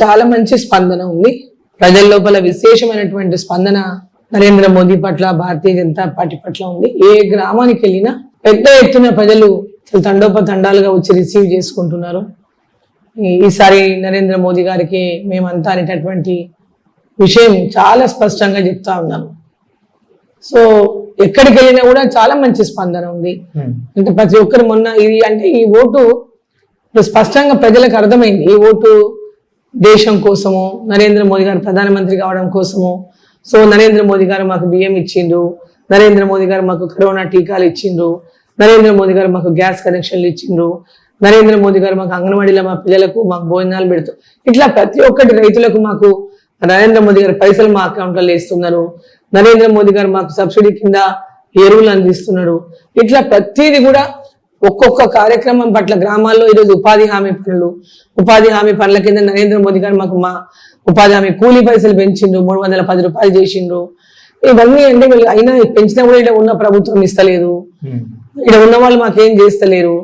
చాలా మంచి స్పందన ఉంది. ప్రజల లోపల విశేషమైనటువంటి స్పందన నరేంద్ర మోదీ పట్ల భారతీయ జనతా పార్టీ పట్ల ఉంది. ఏ గ్రామానికి వెళ్ళినా పెద్ద ఎత్తున ప్రజలు తండోపతండాలుగా వచ్చి రిసీవ్ చేసుకుంటున్నారు. ఈసారి నరేంద్ర మోదీ గారికి మేమంతా అనేటటువంటి విషయం చాలా స్పష్టంగా చెప్తా ఉన్నాను సో ఎక్కడికి వెళ్ళినా కూడా చాలా మంచి స్పందన ఉంది. అంటే ప్రతి ఒక్కరు మొన్న ఇది అంటే ఈ ఓటు స్పష్టంగా ప్రజలకు అర్థమైంది. ఈ ఓటు దేశం కోసము నరేంద్ర మోదీ గారు ప్రధానమంత్రి కావడం కోసము సో నరేంద్ర మోదీ గారు మాకు బియ్యం ఇచ్చిండ్రు నరేంద్ర మోదీ గారు మాకు కరోనా టీకాలు ఇచ్చిండ్రు నరేంద్ర మోదీ గారు మాకు గ్యాస్ కనెక్షన్లు ఇచ్చిండ్రు నరేంద్ర మోదీ గారు మాకు అంగన్వాడీలో మా పిల్లలకు మాకు భోజనాలు పెడుతూ ఇట్లా ప్రతి ఒక్కటి రైతులకు మాకు నరేంద్ర మోదీ గారు పైసలు మా అకౌంట్లో వేస్తున్నారు నరేంద్ర మోదీ గారు మాకు సబ్సిడీ కింద ఎరువులు అందిస్తున్నాడు ఇట్లా ప్రతిది కూడా ఒక్కొక్క కార్యక్రమం పట్ల గ్రామాల్లో ఈరోజు ఉపాధి హామీ పనులు ఉపాధి హామీ పనుల కింద నరేంద్ర మోదీ గారు మాకు మా ఉపాధి హామీ కూలీ పైసలు పెంచిండ్రు మూడు వందల పది రూపాయలు చేసిండ్రు. ఇవన్నీ అంటే వీళ్ళు అయినా పెంచినా కూడా ఇక్కడ ఉన్న ప్రభుత్వం ఇస్తలేదు. ఇక్కడ ఉన్న వాళ్ళు మాకేం చేస్తలేరు.